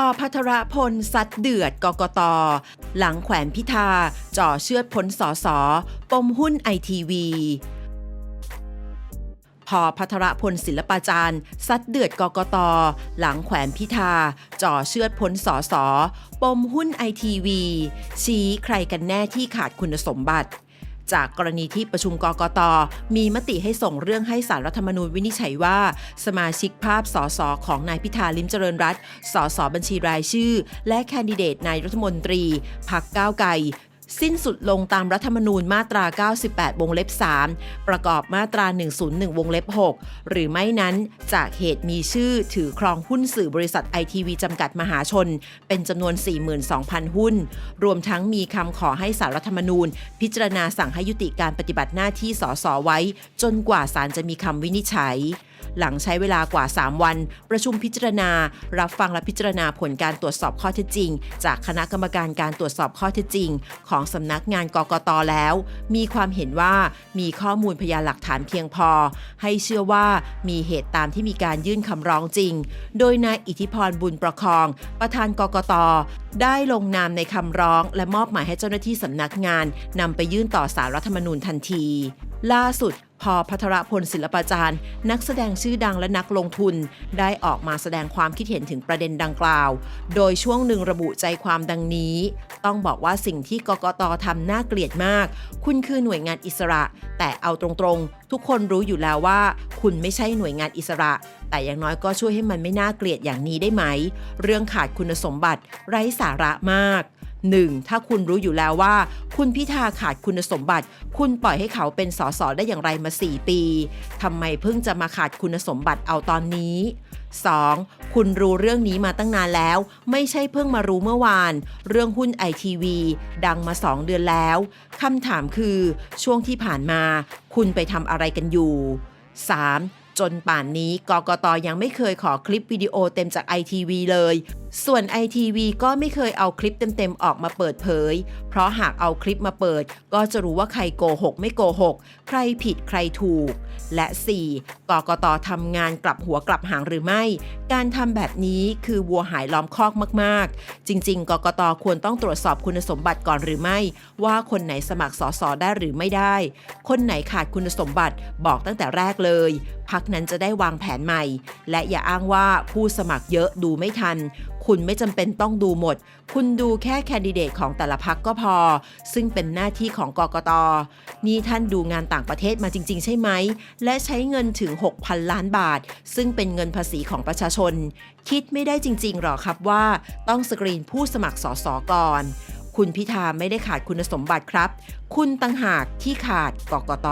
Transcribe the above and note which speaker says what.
Speaker 1: อพัทรพลซัดเดือดกกต หลังแขวนพิธาจ่อเชือดพ้นสอสอปมหุ้นไอทีวีพอพัทรพลศิลปาจารย์ซัดเดือดกกต หลังแขวนพิธาจ่อเชือดพ้นสอสอปมหุ้นไอทีวีชี้ใครกันแน่ที่ขาดคุณสมบัติ จากกรณีที่ประชุมกกต มีมติให้ส่งเรื่องให้สารรัฐธรรมนูญวินิจฉัยว่า สมาชิกภาพสสของนายพิธาลิมเจริญรัตสสบัญชีรายชื่อ และแคนดิเดตนายรัฐมนตรีพักก้าวไกล สิ้นสุดลงตามรัฐธรรมนูญมาตรา 98 วงเล็บ 3 ประกอบมาตรา 101 วงเล็บ 6 หรือไม่นั้นจากเหตุมีชื่อถือครองหุ้นสื่อบริษัทไอทีวีจำกัดมหาชน เป็นจำนวน 42,000 หุ้น รวมทั้งมีคำขอให้สารรัฐธรรมนูญ พิจารณาสั่งให้ยุติการปฏิบัติหน้าที่สสไว้ จนกว่าศาลจะมีคำวินิจฉัย หลังใช้เวลากว่า 3 วัน ประชุมพิจารณา รับฟังและพิจารณาผลการตรวจสอบข้อเท็จจริง จากคณะกรรมการการตรวจสอบข้อเท็จจริง ของสำนักงานกกตแล้ว มีความเห็นว่ามีข้อมูลพยานหลักฐานเพียงพอ ให้เชื่อว่ามีเหตุตามที่มีการยื่นคำร้องจริง โดยนายอิทธิพรบุญประคอง ประธานกกตได้ลงนามในคำร้อง และมอบหมายให้เจ้าหน้าที่สำนักงานนำไปยื่นต่อสารรัฐธรรมนูญทันที ล่าสุดพอพัทรพลศิลปาจารย์ นักแสดงชื่อดังและนักลงทุน ได้ออกมาแสดงความคิดเห็นถึงประเด็นดังกล่าว โดยช่วงหนึ่งระบุใจความดังนี้ ต้องบอกว่าสิ่งที่กกตทำน่าเกลียดมาก คุณคือหน่วยงานอิสระ แต่เอาตรงๆ ทุกคนรู้อยู่แล้วว่า คุณไม่ใช่หน่วยงานอิสระ แต่อย่างน้อยก็ช่วยให้มันไม่น่าเกลียดอย่างนี้ได้ไหม เรื่องขาดคุณสมบัติไร้สาระมาก 1. ถ้าคุณรู้อยู่แล้วว่า คุณพิธาขาดคุณสมบัติ คุณปล่อยให้เขาเป็นสสได้อย่างไรมา 4 ปีทำไมเพิ่งจะมาขาดคุณสมบัติเอาตอนนี้ 2. คุณรู้เรื่องนี้มาตั้งนานแล้ว ไม่ใช่เพิ่งมารู้เมื่อวาน เรื่องหุ้นไอทีวีดังมา 2 เดือนแล้วคำถามคือช่วงที่ผ่านมา คุณไปทำอะไรกันอยู่ 3. จนป่านนี้กกตยังไม่เคยขอคลิปวิดีโอเต็มจาก ITV เลย ส่วน ITV ก็ไม่เคยเอาคลิปเต็มๆออกมาเปิดเผย เพราะหากเอาคลิปมาเปิด ก็จะรู้ว่าใครโกหกไม่โกหก ใครผิดใครถูก และ 4. กกตทำงานกลับหัวกลับหางหรือไม่ การทำแบบนี้คือวัวหายล้อมคอกมากๆ จริง ๆ กกตควรต้องตรวจสอบคุณสมบัติก่อนหรือไม่ ว่าคนไหนสมัครสอสอได้หรือไม่ได้ คนไหนขาดคุณสมบัติบอกตั้งแต่แรกเลยพักนั้นจะได้วางแผนใหม่ และอย่าอ้างว่าผู้สมัครเยอะดูไม่ทันคุณไม่จำเป็นต้องดูหมด คุณดูแค่แคนดิเดตของแต่ละพักก็พอ ซึ่งเป็นหน้าที่ของกกต นี่ท่านดูงานต่างประเทศมาจริง ๆ ใช่ไหม และใช้เงินถึง 6,000 ล้านบาท ซึ่งเป็นเงินภาษีของประชาชน คิดไม่ได้จริง ๆ หรอครับว่าต้องสกรีนผู้สมัครสสก่อน คุณพิธาไม่ได้ขาดคุณสมบัติครับ คุณต่างหากที่ขาดกกต